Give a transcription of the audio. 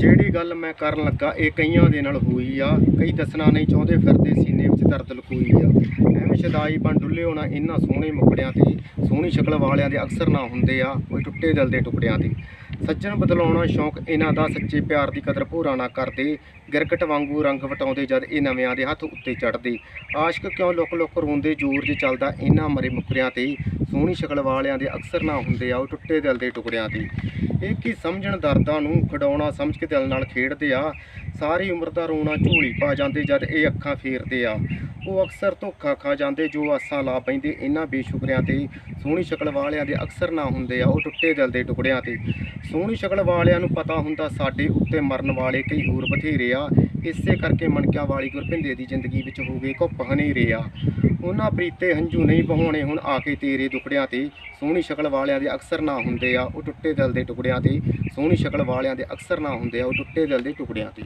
ਜਿਹੜੀ ਗੱਲ ਮੈਂ ਕਰਨ ਲੱਗਾ, ਇਹ ਕਈਆਂ ਦੇ ਨਾਲ ਹੋਈ ਆ। ਕਈ ਦੱਸਣਾ ਨਹੀਂ ਚਾਹੁੰਦੇ, ਫਿਰਦੇ ਸੀਨੇ ਵਿੱਚ ਦਰਦ ਲਕੋਈ ਆ। ਐਵੇਂ ਸ਼ਦਾਈ ਬਣ ਡੁੱਲੇ ਹੋਣਾ ਇਹਨਾਂ ਸੋਹਣੇ ਮੁਕੜਿਆਂ ਤੇ, ਸੋਹਣੀ ਸ਼ਕਲ ਵਾਲਿਆਂ ਦੇ ਅਕਸਰ ਨਾ ਹੁੰਦੇ ਆ, ਕੋਈ ਟੁੱਟੇ ਦਿਲ ਦੇ ਟੁਕੜਿਆਂ ਤੇ। ਸੱਜਣ ਬਦਲਾਉਣਾ ਸ਼ੌਂਕ ਇਹਨਾਂ ਦਾ, ਸੱਚੇ ਪਿਆਰ ਦੀ ਕਦਰ ਭੋਰਾ ਨਾ ਕਰਦੇ। ਗਿਰਗਟ ਵਾਂਗੂ ਰੰਗ ਵਟਾਉਂਦੇ ਜਦ ਇਹ ਨਵਿਆਂ ਦੇ ਹੱਥ ਉੱਤੇ ਚੜਦੇ ਆਸ਼ਕ ਕਿਉਂ ਲੁਕ ਲੁਕ ਰੋਂਦੇ, ਜ਼ੋਰ 'ਚ ਚੱਲਦਾ ਇਹਨਾਂ ਮਰੇ ਮੁਕਰਿਆਂ ਤੇ। ਸੋਹਣੀ ਸ਼ਕਲ ਵਾਲਿਆਂ ਦੇ ਅਕਸਰ ਨਾ ਹੁੰਦੇ ਆ, ਉਹ ਟੁੱਟੇ ਦਿਲ ਦੇ ਟੁਕੜਿਆਂ ਤੇ। ਇਹ ਕੀ ਸਮਝਣ ਦਰਦਾਂ ਨੂੰ ਖਡਾਉਣਾ ਸਮਝ ਕੇ ਦਿਲ ਨਾਲ ਖੇਡਦੇ ਆ। ਸਾਰੀ ਉਮਰ ਦਾ ਰੋਣਾ ਝੋਲੀ ਪਾ ਜਾਂਦੇ ਜਦ ਇਹ ਅੱਖਾਂ ਫੇਰਦੇ ਆ। ਉਹ ਅਕਸਰ ਧੋਖਾ ਖਾ ਜਾਂਦੇ, ਜੋ ਆਸਾਂ ਲਾ ਪੈਂਦੇ, ਇਹਨਾਂ ਬੇਸ਼ੁਕਰਿਆਂ ਤੇ। ਸੋਹਣੀ ਸ਼ਕਲ ਵਾਲਿਆਂ ਦੇ ਅਕਸਰ ਨਾ ਹੁੰਦੇ ਆ, ਉਹ ਟੁੱਟੇ ਦਿਲ ਦੇ ਟੁਕੜਿਆਂ ਤੇ। ਸੋਹਣੀ ਸ਼ਕਲ ਵਾਲਿਆਂ ਨੂੰ ਪਤਾ ਹੁੰਦਾ, ਸਾਡੇ ਉੱਤੇ ਮਰਨ ਵਾਲੇ ਕਈ ਹੋਰ ਬਥੇਰੇ ਆ। ਇਸੇ ਕਰਕੇ ਮਣਕਿਆ ਵਾਲੀ ਗੁਰਪਿੰਦੇ ਦੀ ਜ਼ਿੰਦਗੀ ਵਿੱਚ ਹੋ ਗਏ ਘੁੱਪ ਹਨੇਰੇ ਆ। ਉਹਨਾਂ ਪ੍ਰੀਤੇ ਹੰਝੂ ਨਹੀਂ ਬਹਾਉਣੇ, ਹੁਣ ਆ ਕੇ ਤੇਰੇ ਟੁਕੜਿਆਂ ਤੇ ਸੋਹਣੀ ਸ਼ਕਲ ਵਾਲਿਆਂ ਦੇ ਅਕਸਰ ਨਾ ਹੁੰਦੇ ਆ, ਉਹ ਟੁੱਟੇ ਦਿਲ ਦੇ ਟੁਕੜਿਆਂ ਤੇ, ਸੋਹਣੀ ਸ਼ਕਲ ਵਾਲਿਆਂ ਦੇ ਅਕਸਰ ਨਾ ਹੁੰਦੇ ਆ, ਉਹ ਟੁੱਟੇ ਦਿਲ ਦੇ ਟੁਕੜਿਆਂ ਤੇ।